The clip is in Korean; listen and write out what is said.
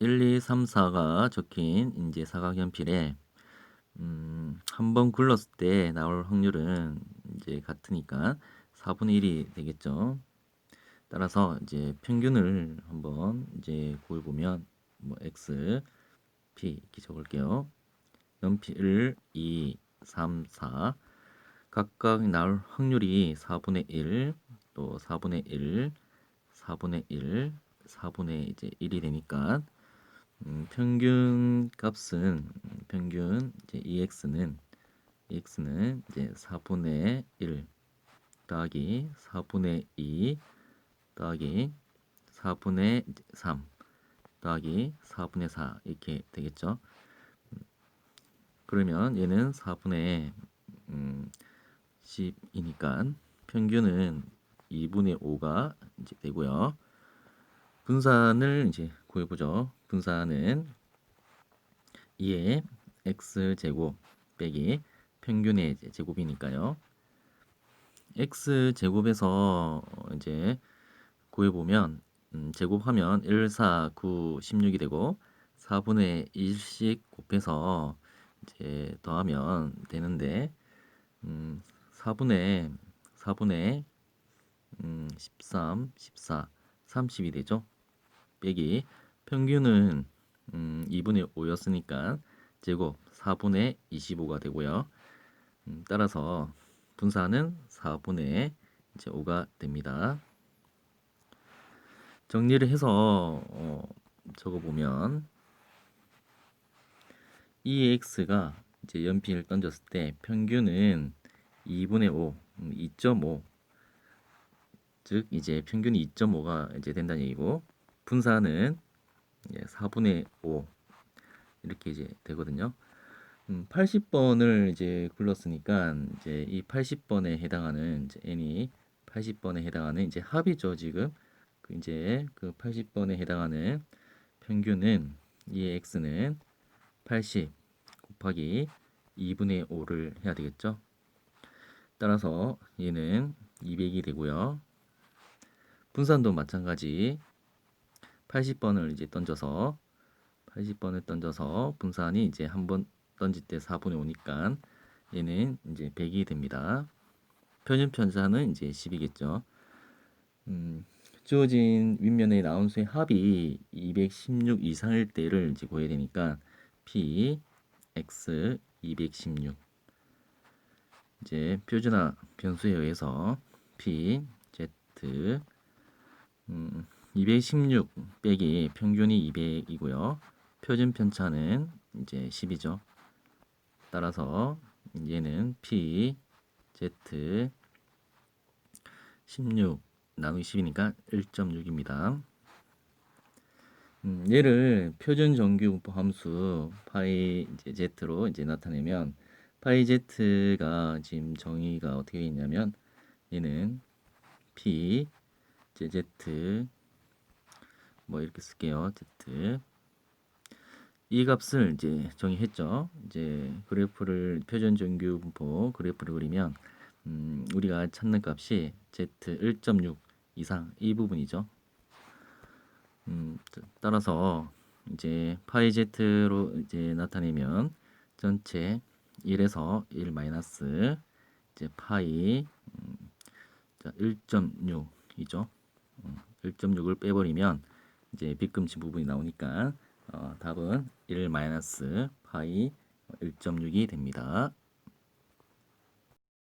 1, 2, 3, 4가 적힌 이제 사각연필에 음, 한 번 굴렀을 때 나올 확률은 이제 같으니까 4분의 1이 되겠죠. 따라서 이제 평균을 한번 이제 구해 보면 뭐 x p 이렇게 적을게요. 연필 2, 3, 4 각각 나올 확률이 4분의 1, 또 4분의 1, 4분의 1, 4분의 이제 1이 되니까 음, 평균 값은 음, 평균 이제 EX는 EX는 이제 4분의 1 더하기 4분의 2 더하기 4분의 3 더하기 4분의 4 이렇게 되겠죠. 음, 그러면 얘는 4분의 음, 10이니까 평균은 2분의 5가 이제 되고요. 분산을 이제 구해보죠. 분산은 2의 x 제곱 빼기 평균의 제곱이니까요. x 제곱에서 이제 구해보면 음, 제곱하면 1, 4, 9, 16이 되고 4분의 1씩 곱해서 이제 더하면 되는데 음, 4분의 4분의 음, 13, 14, 30이 되죠. 빼기 평균은 음, 2분의 5였으니까 제곱 4분의 25가 되고요. 음, 따라서 분산은 4분의 이제 5가 됩니다. 정리를 해서 어, 적어보면 EX가 이제 연필을 던졌을 때 평균은 2분의 5, 2.5, 즉 이제 평균이 2.5가 이제 된다는 얘기고 분산은 4분의 5 이렇게 이제 되거든요. 음, 80번을 이제 굴렀으니까 이제 이 80번에 해당하는 이제 n이 80번에 해당하는 이제 합이죠 지금 그 이제 그 80번에 해당하는 평균은 이 x는 80 곱하기 2분의 5를 해야 되겠죠. 따라서 얘는 200이 되고요. 분산도 마찬가지 80번을 이제 던져서 80번을 던져서 분산이 이제 한 번 던질 때 4분의 5니까 얘는 이제 100이 됩니다. 표준 편차는 이제 10이겠죠. 음, 주어진 윗면에 나온 수의 합이 216 이상일 때를 이제 구해야 되니까 p x 216 이제 표준화 변수에 의해서 p z 음, 216 빼기 평균이 200이고요. 표준 편차는 이제 10이죠. 따라서 얘는 P, Z 16 나누기 10이니까 1.6입니다. 음, 얘를 표준 정규 함수 파이 이제 Z로 이제 나타내면 파이 Z가 지금 정의가 어떻게 있냐면 얘는 P, Z 뭐 이렇게 쓸게요. Z 이 값을 이제 정의했죠. 이제 그래프를 표준 정규 분포 그래프를 그리면 음, 우리가 찾는 값이 z 1.6 이상 이 부분이죠. 음, 따라서 이제 파이 z로 이제 나타내면 전체 1에서 1 마이너스 이제 파이 음, 1.6이죠. 1.6을 음, 빼버리면 이제 빗금치 부분이 나오니까 어, 답은 1 마이너스 파이 1.6이 됩니다.